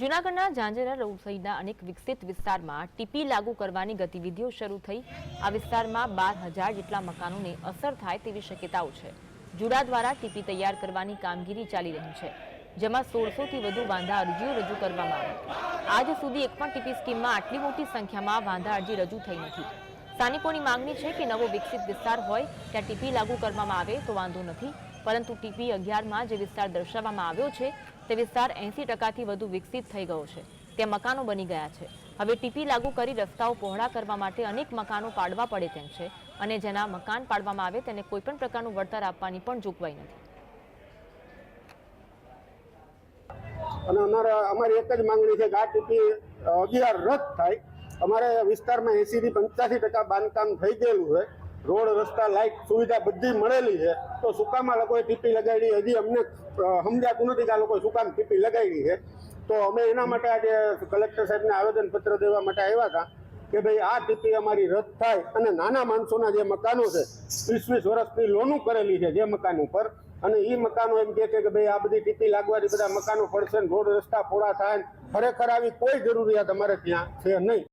જૂનાગઢના ઝાંઝરા રોડ સહિતના અનેક વિકસિત વિસ્તારમાં ટીપી લાગુ કરવાની ગતિવિધિઓ શરૂ થઈ. આ વિસ્તારમાં બાર હજાર જેટલા મકાનોને અસર થાય તેવી શક્યતાઓ છે. જુડા દ્વારા ટીપી તૈયાર કરવાની કામગીરી ચાલી રહી છે, જેમાં સોળસોથી વધુ વાંધા અરજીઓ રજૂ કરવામાં આવી. આજ સુધી એક પણ ટીપી સ્કીમમાં આટલી મોટી સંખ્યામાં વાંધા અરજી રજૂ થઈ નથી. સ્થાનિકોની માંગણી છે કે નવો વિકસિત વિસ્તાર હોય, ત્યાં ટીપી લાગુ કરવામાં આવે તો વાંધો નથી, પરંતુ ટીપી અગિયારમાં જે વિસ્તાર દર્શાવવામાં આવ્યો છે તે વિસ્તાર એંસી ટકાથી વધુ વિકસિત થઈ ગયો છે. ત્યાં મકાનો બની ગયા છે. હવે ટીપી લાગુ કરી રસ્તાઓ પહોળા કરવા માટે અનેક મકાનો પાડવા પડે તેમ છે અને જેના મકાન પાડવામાં આવે તેને કોઈપણ પ્રકારનું વળતર આપવાની પણ જોગવાઈ નથી. અને અમારા અમારી એક જ માંગણી છે કે આ ટીપી અગિયાર રદ થાય. અમારે વિસ્તારમાં એસી થી પંચ્યાસી ટકા બાંધકામ થઈ ગયેલું છે. રોડ રસ્તા લાઇટ સુવિધા બધી મળેલી છે. તો સુકામાં લોકોએ ટીપી લગાડી, હજી અમને સમજાતું નથી કે આ લોકોએ સુકામ ટીપી લગાડી છે. તો અમે એના માટે આજે કલેક્ટર સાહેબને આવેદન પત્ર દેવા માટે આવ્યા હતા કે ભાઈ, આ ટીપી અમારી રદ થાય અને નાના માણસોના જે મકાનો છે વીસ વીસ વર્ષની લોનું કરેલી છે જે મકાન ઉપર. અને એ મકાનો એમ કહે કે ભાઈ, આ બધી ટીપી લાગવાથી બધા મકાનો પડશે રોડ રસ્તા પોળા થાય ખરેખર આવી કોઈ જરૂરિયાત અમારે ત્યાં છે નહીં.